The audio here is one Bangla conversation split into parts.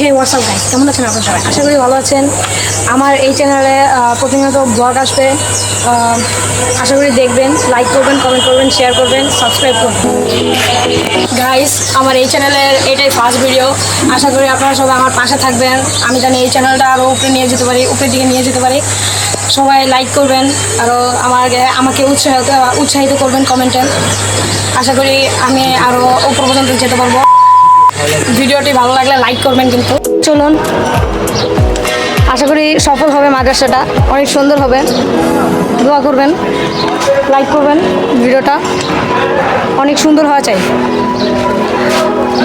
হে হোয়াটসঅ্যাপ গাইস কেমন আছেন আপনার সবাই? আশা করি ভালো আছেন। আমার এই চ্যানেলে প্রতিনিয়ত ব্লগ আসবে। আশা করি দেখবেন লাইক করবেন কমেন্ট করবেন শেয়ার করবেন সাবস্ক্রাইব করবেন। গাইস আমার এই চ্যানেলের এটাই ফার্স্ট ভিডিও আশা করি আপনারা সবাই আমার পাশে থাকবেন। আমি জানি এই চ্যানেলটা আরও উপরে নিয়ে যেতে পারি, উপরের দিকে নিয়ে যেতে পারি। সবাই লাইক করবেন আরও আমাকে আমাকে উৎসাহিত উৎসাহিত করবেন কমেন্টে আশা করি আমি আরও উপর পর্যন্ত যেতে পারব। ভিডিওটি ভালো লাগলে লাইক করবেন কিন্তু। চলুন। আশা করি সফল হবে মাদ্রাসাটা। অনেক সুন্দর হবে। দোয়া করবেন। লাইক করবেন ভিডিওটা। অনেক সুন্দর হওয়া চাই।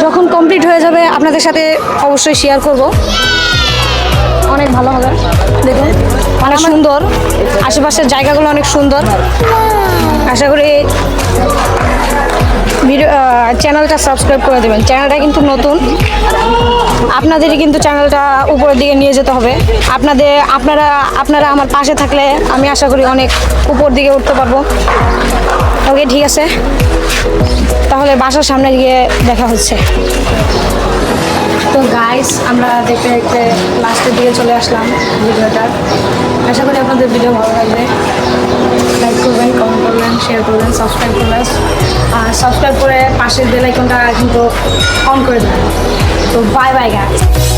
যখন কমপ্লিট হয়ে যাবে, আপনাদের সাথে অবশ্যই শেয়ার করব। অনেক ভালো হবে। দেখুন, অনেক সুন্দর। আশেপাশের জায়গাগুলো অনেক সুন্দর। আশা করি ভিডিও চ্যানেলটা সাবস্ক্রাইব করে দেবেন। চ্যানেলটা কিন্তু নতুন। আপনাদেরই কিন্তু চ্যানেলটা উপরের দিকে নিয়ে যেতে হবে। আপনাদের, আপনারা আপনারা আমার পাশে থাকলে আমি আশা করি অনেক উপর দিকে উঠতে পারব। ওকে ঠিক আছে? তাহলে বাসার সামনে গিয়ে দেখা হচ্ছে। তো গাইস আমরা দেখতে দেখতে লাস্টের দিকে চলে আসলাম ভিডিওটার আশা করি আপনাদের ভিডিও ভালো লাগবে। লাইক করবেন শেয়ার করবেন সাবস্ক্রাইব করবেন আর সাবস্ক্রাইব করে পাশের বেলাইকনটা কিন্তু অন করে দেবেন তো বাই বাই গাইস